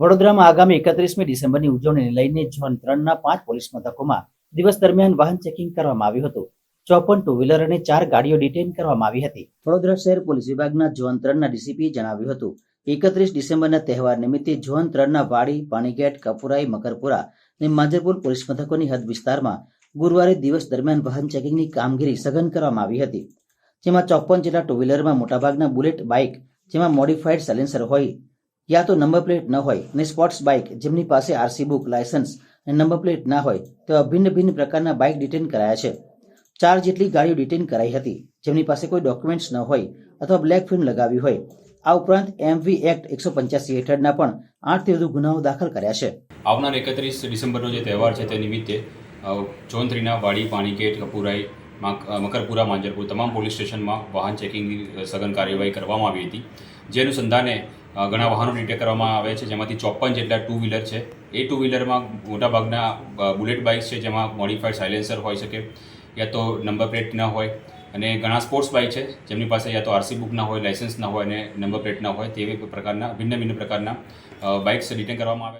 વડોદરામાં આગામી એકત્રીસમી ડિસેમ્બરની ઉજવણીને લઈને ઝોન ત્રણના પાંચ પોલીસ મથકોમાં દિવસ દરમિયાન વાહન ચેકિંગ કરવામાં આવ્યું હતું. ચોપન ટુ વ્હીલર અને ચાર ગાડીઓ ડિટેન કરવામાં આવી હતી. વડોદરા શહેર પોલીસ વિભાગના ઝોન ત્રણના ડીસીપીએ જણાવ્યું હતું એકત્રીસ ડિસેમ્બરના તહેવાર નિમિત્તે ઝોન ત્રણના વાડી, પાણીગેટ, કપુરાઈ, મકરપુરા અને માંજરપુર પોલીસ મથકોની હદ વિસ્તારમાં ગુરુવારે દિવસ દરમિયાન વાહન ચેકિંગની કામગીરી સઘન કરવામાં આવી હતી. જેમાં ચોપન જેટલા ટુ વ્હીલરમાં મોટાભાગના બુલેટ, બાઇક જેમાં મોડિફાઈડ સાયલેન્સર હોય યા તો નંબર પ્લેટ ન હોય અને સ્પોર્ટ્સ બાઇક જેમની પાસે આરસી બુક લાયસન્સ અને નંબર પ્લેટ ના હોય તેવા ભિન્ન ભિન્ન પ્રકારના બાઇક ડિટેન કરાયા છે. ચાર જેટલી ગાડીઓ ડિટેન કરાઈ હતી, જેમની પાસે કોઈ ડોક્યુમેન્ટ્સ ન હોય અથવા બ્લેક ફિલ્મ લગાવી હોય. આ ઉપરાંત એમવી એક્ટ એકસો પંચ્યાસી હેઠળના પણ આઠથી વધુ ગુનાઓ દાખલ કર્યા છે. આવનાર એકત્રીસ ડિસેમ્બરનો જે તહેવાર છે તે નિમિત્તે થ્રીના વાડી, પાણીગેટ, કપુરાઈ મકરપુરા, માંજરપુર, તમામ પોલીસ સ્ટેશનમાં વાહન ચેકિંગની સઘન કાર્યવાહી કરવામાં આવી હતી. જે અનુસંધાને ઘણા વાહનો ડિટેક્ટ કરવામાં આવે છે, જેમાંથી ચોપન જેટલા ટુ વ્હીલર છે. એ ટુ વ્હીલરમાં મોટાભાગના બુલેટ બાઇક્સ છે, જેમાં મોડિફાઈડ સાયલેન્સર હોઈ શકે, યા તો નંબર પ્લેટ ન હોય. અને ઘણા સ્પોર્ટ્સ બાઇક છે, જેમની પાસે યા તો આરસી બુક ના હોય લાઇસન્સ ના હોય અને નંબર પ્લેટ ના હોય, તેવી પ્રકારના ભિન્ન ભિન્ન પ્રકારના બાઇક્સ રિટર્ન કરવામાં આવે.